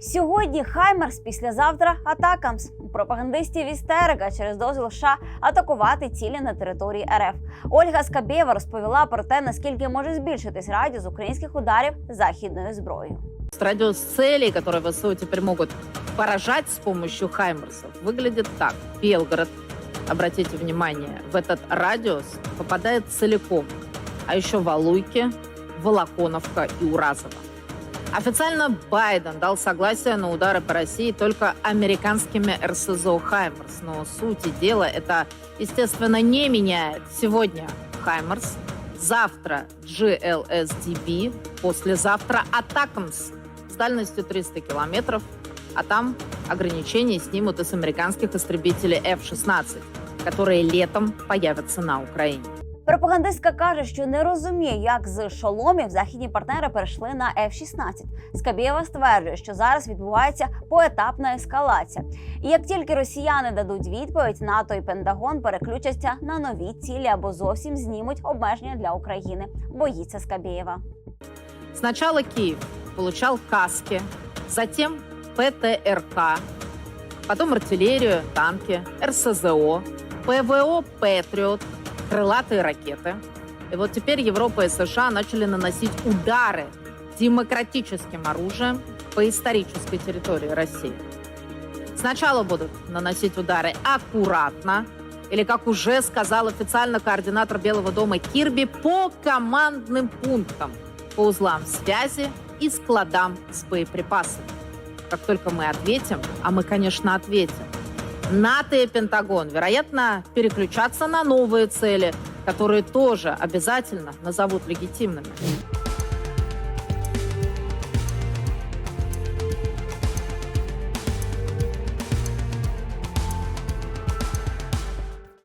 Сьогодні Хаймерс, післязавтра Атакамс. У пропагандистів істерика через дозвіл США атакувати цілі на території РФ. Ольга Скабєва розповіла про те, наскільки може збільшитись радіус українських ударів західною зброєю. Радиус целей, которые ВСУ теперь могут поражать с помощью Хаймерсов, выглядит так. Белгород, обратите внимание, в этот радиус попадает целиком. А еще Валуйки, Волоконовка и Уразово. Официально Байден дал согласие на удары по России только американскими РСЗО «Хаймерс». Но сути дела это, естественно, не меняет. Сегодня «Хаймерс», завтра GLSDB, послезавтра «Атакамс» с дальностью 300 километров, а там ограничения снимут и с американских истребителей F-16, которые летом появятся на Украине. Пропагандистка каже, що не розуміє, як з шоломів західні партнери перейшли на F-16. Скабєва стверджує, що зараз відбувається поетапна ескалація. І як тільки росіяни дадуть відповідь, НАТО і Пентагон переключаться на нові цілі або зовсім знімуть обмеження для України. Боїться Скабєєва. Сначала Киев получал каски, затем ПТРК, потом артиллерию, танки, РСЗО, ПВО «Патриот», крылатые ракеты. И вот теперь Европа и США начали наносить удары демократическим оружием по исторической территории России. Сначала будут наносить удары аккуратно, или, как уже сказал официально координатор Белого дома Кирби, по командным пунктам, по узлам связи и складам с боеприпасами. Как только мы ответим, а мы, конечно, ответим, НАТО и Пентагон, вероятно, переключаться на новые цели, которые тоже обязательно назовут легитимными.